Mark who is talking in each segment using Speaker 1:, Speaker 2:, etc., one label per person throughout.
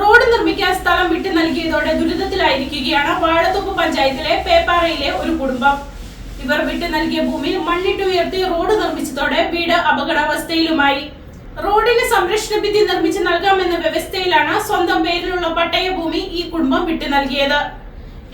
Speaker 1: Road നിർമ്മിക്കാൻ സ്ഥലം വിട്ടു നൽകിയതോടെ ദുരിതത്തിലായിരിക്കുകയാണ് വാഴത്തുപ്പ് പഞ്ചായത്തിലെ പേപ്പാറയിലെ ഒരു കുടുംബം. ഇവർ വിട്ടു നൽകിയ ഭൂമിയിൽ മണ്ണിട്ട് ഉയർത്തി റോഡ് നിർമ്മിച്ചതോടെ വീട് അപകടാവസ്ഥയിലുമായി. റോഡിന് സംരക്ഷണ ഭിത്തി നിർമ്മിച്ച് നൽകാമെന്ന വ്യവസ്ഥയിലാണ് സ്വന്തം പേരിലുള്ള പട്ടയ ഭൂമി ഈ കുടുംബം വിട്ടു നൽകിയത്.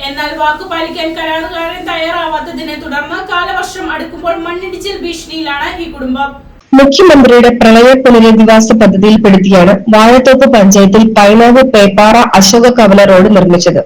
Speaker 1: എന്നാൽ വാക്കു പാലിക്കാൻ കരാറുകാരൻ തയ്യാറാവാത്തതിനെ തുടർന്ന് കാലവർഷം അടുക്കുമ്പോൾ മണ്ണിടിച്ചിൽ ഭീഷണിയിലാണ് ഈ കുടുംബം.
Speaker 2: മുഖ്യമന്ത്രിയുടെ പ്രളയ പുനരധിവാസ പദ്ധതിയിൽപ്പെടുത്തിയാണ് വാഴത്തോപ്പ് പഞ്ചായത്തിൽ പൈനാവ് പേപ്പാറ അശോക കവല റോഡ് നിർമ്മിച്ചത്.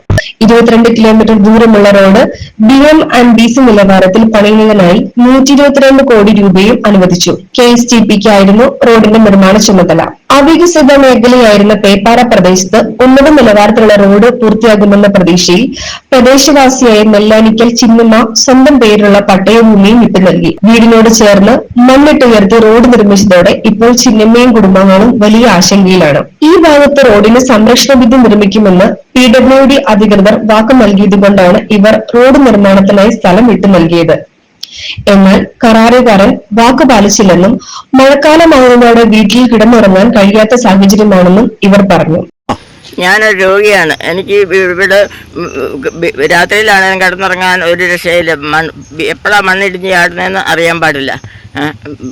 Speaker 2: ഇരുപത്തിരണ്ട് കിലോമീറ്റർ ദൂരമുള്ള road B M and B C നിലവാരത്തിൽ പണിയുന്നതിനായി നൂറ്റി ഇരുപത്തിരണ്ട് കോടി രൂപയും അനുവദിച്ചു. കെ എസ് ടി പിക്കായിരുന്നു റോഡിന്റെ നിർമ്മാണ ചുമതല. അവികസിത മേഖലയായിരുന്ന പേപ്പാറ പ്രദേശത്ത് ഉന്നത നിലവാരത്തിലുള്ള റോഡ് പൂർത്തിയാകുമെന്ന പ്രതീക്ഷയിൽ പ്രദേശവാസിയായ നെല്ലാനിക്കൽ ചിന്നമ്മ സ്വന്തം പേരിലുള്ള പട്ടയഭൂമിയും വിട്ടു നൽകി. വീടിനോട് ചേർന്ന് മണ്ണിട്ട് മണ്ണിട്ടുയർത്തി റോഡ് നിർമ്മിച്ചതോടെ ഇപ്പോൾ ചിന്നമ്മയും കുടുംബങ്ങളും വലിയ ആശങ്കയിലാണ്. ഈ ഭാഗത്ത് റോഡിന് സംരക്ഷണ ഭിത്തി നിർമ്മിക്കുമെന്ന് പി ഡബ്ല്യു ഡി അധികൃതർ വാക്കു നൽകിയതുകൊണ്ടാണ് ഇവർ റോഡ് നിർമ്മാണത്തിനായി സ്ഥലം വിട്ടു നൽകിയത്. എന്നാൽ കരാറുകാരൻ വാക്ക് പാലിച്ചില്ലെന്നും മഴക്കാലമാകുന്നതോടെ വീട്ടിൽ കിടന്നുറങ്ങാൻ കഴിയാത്ത സാഹചര്യമാണെന്നും ഇവർ പറഞ്ഞു.
Speaker 3: ഞാനൊരു രോഗിയാണ്. എനിക്ക് ഇവ- ഇവിടെ രാത്രിയിലാണ് കിടന്നിറങ്ങാൻ ഒരു രക്ഷയില്ല. മൺ എപ്പോഴാണ് മണ്ണിടിഞ്ഞ് ചാടുന്നതെന്ന് അറിയാൻ പാടില്ല.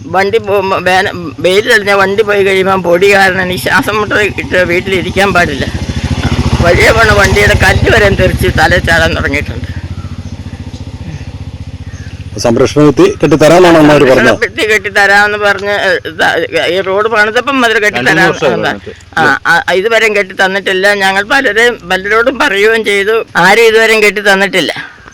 Speaker 3: വണ്ടി പോകുമ്പോൾ വേന വെയിലടിഞ്ഞ വണ്ടി പോയി കഴിയുമ്പോൾ പൊടി കാരണം എനിക്ക് ശ്വാസം മുട്ട ഇട്ട് വീട്ടിലിരിക്കാൻ പാടില്ല. വലിയ പോണ വണ്ടിയുടെ കല്ല് വരെ തെറിച്ച് തല ചാടാൻ തുടങ്ങിയിട്ടുണ്ട്.
Speaker 4: സംരക്ഷണ ഭിത്തി കെട്ടിത്തരാനാണ് അവർ പറഞ്ഞത്.
Speaker 3: ഭിത്തി കെട്ടിത്തരാമെന്ന് പറഞ്ഞ് ഈ റോഡ് പണിതപ്പം മുതൽ കെട്ടിത്തരാം ആ, ഇതുവരെയും കെട്ടി തന്നിട്ടില്ല ഞങ്ങൾ പലരെയും പലരോടും പറയുകയും ചെയ്തു. ആരും ഇതുവരെയും കെട്ടി തന്നിട്ടില്ല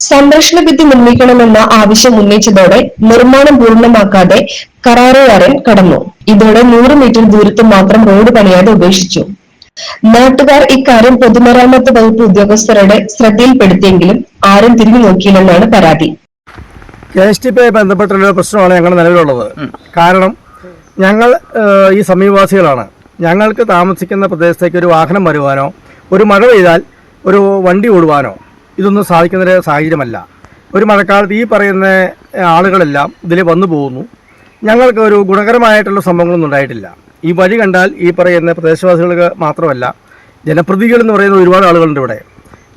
Speaker 2: സംരക്ഷണ ഭിത്തി നിർമ്മിക്കണമെന്ന ആവശ്യം ഉന്നയിച്ചതോടെ നിർമ്മാണം പൂർണമാക്കാതെ കരാറുകാരൻ കടന്നു. ഇതോടെ നൂറ് മീറ്റർ ദൂരത്ത് മാത്രം റോഡ് പണിയാതെ ഉപേക്ഷിച്ചു. നാട്ടുകാർ ഇക്കാര്യം പൊതുമരാമത്ത് വകുപ്പ് ഉദ്യോഗസ്ഥരുടെ ശ്രദ്ധയിൽപ്പെടുത്തിയെങ്കിലും ആരും തിരിഞ്ഞു നോക്കിയില്ലെന്നാണ് പരാതി.
Speaker 5: കെ എസ് ടി പിയുമായി ബന്ധപ്പെട്ടുള്ള പ്രശ്നമാണ് ഞങ്ങൾ നിലവിലുള്ളത്. കാരണം ഞങ്ങൾ ഈ സമീപവാസികളാണ്. ഞങ്ങൾക്ക് താമസിക്കുന്ന പ്രദേശത്തേക്ക് ഒരു വാഹനം വരുവാനോ ഒരു മഴ പെയ്താൽ ഒരു വണ്ടി ഓടുവാനോ ഇതൊന്നും സാധിക്കുന്ന ഒരു സാഹചര്യമല്ല. ഒരു മഴക്കാലത്ത് ഈ പറയുന്ന ആളുകളെല്ലാം ഇതിൽ വന്നു പോകുന്നു. ഞങ്ങൾക്ക് ഒരു ഗുണകരമായിട്ടുള്ള സംഭവങ്ങളൊന്നും ഉണ്ടായിട്ടില്ല. ഈ വഴി കണ്ടാൽ ഈ പറയുന്ന പ്രദേശവാസികൾക്ക് മാത്രമല്ല ജനപ്രതികൾ എന്ന് പറയുന്ന ഒരുപാട് ആളുകളുണ്ട് ഇവിടെ.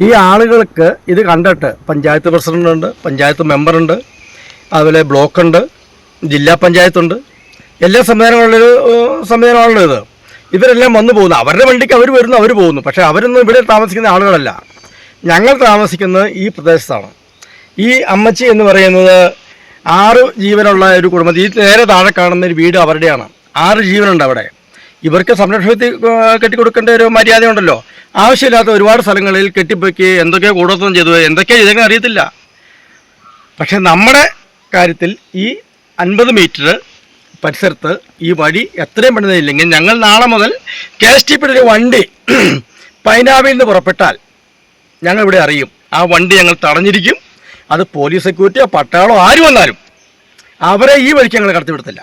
Speaker 5: ഈ ആളുകൾക്ക് ഇത് കണ്ടിട്ട് പഞ്ചായത്ത് പ്രസിഡന്റ് ഉണ്ട് പഞ്ചായത്ത് മെമ്പറുണ്ട് അതുപോലെ ബ്ലോക്കുണ്ട് ജില്ലാ പഞ്ചായത്തുണ്ട്. എല്ലാ സംവിധാനങ്ങളിലൊരു സംവിധാനമാണല്ലോ ഇത്. ഇവരെല്ലാം വന്നു പോകുന്നു. അവരുടെ വണ്ടിക്ക് അവർ വരുന്നു അവർ പോകുന്നു. പക്ഷേ അവരൊന്നും ഇവിടെ താമസിക്കുന്ന ആളുകളല്ല. ഞങ്ങൾ താമസിക്കുന്നത് ഈ പ്രദേശത്താണ്. ഈ അമ്മച്ചി എന്ന് പറയുന്നത് ആറ് ജീവനുള്ള ഒരു കുടുംബം. ഈ നേരെ താഴെ കാണുന്ന ഒരു വീട് അവരുടെയാണ്. ആറ് ജീവനുണ്ട് അവിടെ. ഇവർക്ക് സംരക്ഷണത്തിൽ കെട്ടിക്കൊടുക്കേണ്ട ഒരു മര്യാദയുണ്ടല്ലോ. ആവശ്യമില്ലാത്ത ഒരുപാട് സ്ഥലങ്ങളിൽ കെട്ടിപ്പൊക്കി എന്തൊക്കെയോ കൂടത്തം ചെയ്തു. എന്തൊക്കെയോ ചെയ്തെങ്കിലും അറിയത്തില്ല. പക്ഷേ നമ്മുടെ കാര്യത്തിൽ ഈ അൻപത് മീറ്റർ പരിസരത്ത് ഈ വഴി എത്രയും പെടുന്നില്ലെങ്കിൽ ഞങ്ങൾ നാളെ മുതൽ കെ എസ് ടി പിയുടെ ഒരു വണ്ടി പൈനാവിൽ നിന്ന് പുറപ്പെട്ടാൽ ഞങ്ങൾ ഇവിടെ അറിയും. ആ വണ്ടി ഞങ്ങൾ തടഞ്ഞിരിക്കും. അത് പോലീസ് സെക്യൂരിറ്റിയോ പട്ടാളോ ആര് വന്നാലും അവരെ ഈ വഴിക്ക് ഞങ്ങൾ കടത്തിവിടത്തില്ല.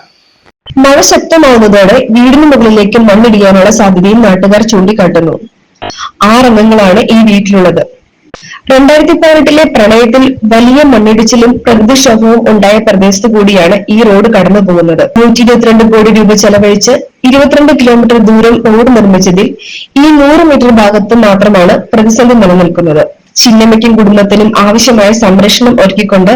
Speaker 2: മഴ ശക്തമാവുന്നതോടെ വീടിന് മുകളിലേക്ക് മണ്ണിടിയാനുള്ള സാധ്യതയും നാട്ടുകാർ ചൂണ്ടിക്കാട്ടുന്നു. ആറംഗങ്ങളാണ് ഈ വീട്ടിലുള്ളത്. രണ്ടായിരത്തി പതിനെട്ടിലെ പ്രളയത്തിൽ വലിയ മണ്ണിടിച്ചിലും പ്രകൃതിക്ഷോഭവും ഉണ്ടായ പ്രദേശത്ത് കൂടിയാണ് ഈ റോഡ് കടന്നു പോകുന്നത്. നൂറ്റി ഇരുപത്തിരണ്ട് കോടി രൂപ ചെലവഴിച്ച് ഇരുപത്തിരണ്ട് കിലോമീറ്റർ ദൂരം റോഡ് നിർമ്മിച്ചതിൽ ഈ നൂറ് മീറ്റർ ഭാഗത്ത് മാത്രമാണ് പ്രതിസന്ധി നിലനിൽക്കുന്നത്. ചിന്നമ്മയ്ക്കും കുടുംബത്തിനും ആവശ്യമായ സംരക്ഷണം ഒരുക്കിക്കൊണ്ട്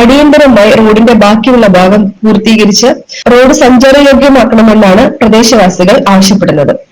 Speaker 2: അടിയന്തരമായി റോഡിന്റെ ബാക്കിയുള്ള ഭാഗം പൂർത്തീകരിച്ച് റോഡ് സഞ്ചാരയോഗ്യമാക്കണമെന്നാണ് പ്രദേശവാസികൾ ആവശ്യപ്പെടുന്നത്.